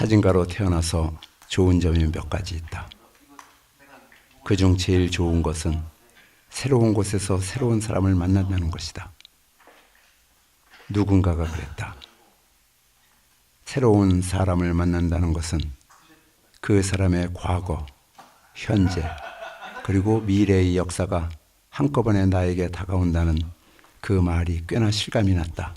사진가로 태어나서 좋은 점이 몇 가지 있다. 그중 제일 좋은 것은 새로운 곳에서 새로운 사람을 만난다는 것이다. 누군가가 그랬다. 새로운 사람을 만난다는 것은 그 사람의 과거, 현재, 그리고 미래의 역사가 한꺼번에 나에게 다가온다는 그 말이 꽤나 실감이 났다.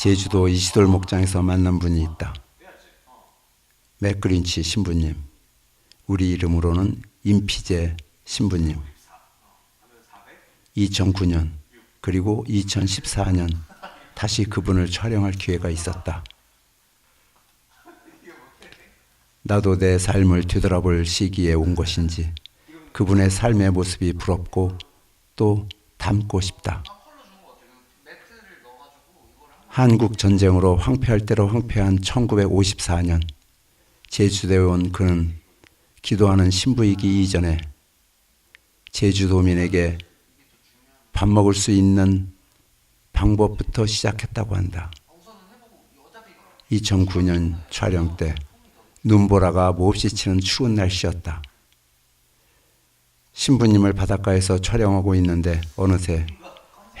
제주도 이시돌 목장에서 만난 분이 있다. 맥그린치 신부님, 우리 이름으로는 임피제 신부님. 2009년 그리고 2014년 다시 그분을 촬영할 기회가 있었다. 나도 내 삶을 뒤돌아볼 시기에 온 것인지 그분의 삶의 모습이 부럽고 또 닮고 싶다. 한국 전쟁으로 황폐할 대로 황폐한 1954년 제주도에 온 그는 기도하는 신부이기 이전에 제주도민에게 밥 먹을 수 있는 방법부터 시작했다고 한다. 2009년 촬영 때 눈보라가 몹시 치는 추운 날씨였다. 신부님을 바닷가에서 촬영하고 있는데 어느새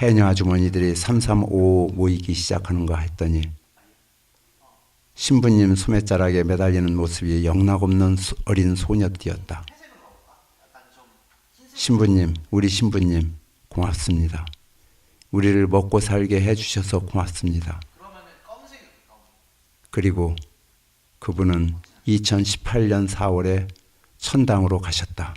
해녀 아주머니들이 3355 모이기 시작하는가 했더니 신부님 소매자락에 매달리는 모습이 영락없는 소- 어린 소녀띠였다. 신부님, 우리 신부님, 고맙습니다. 우리를 먹고 살게 해주셔서 고맙습니다. 그리고 그분은 2018년 4월에 천당으로 가셨다.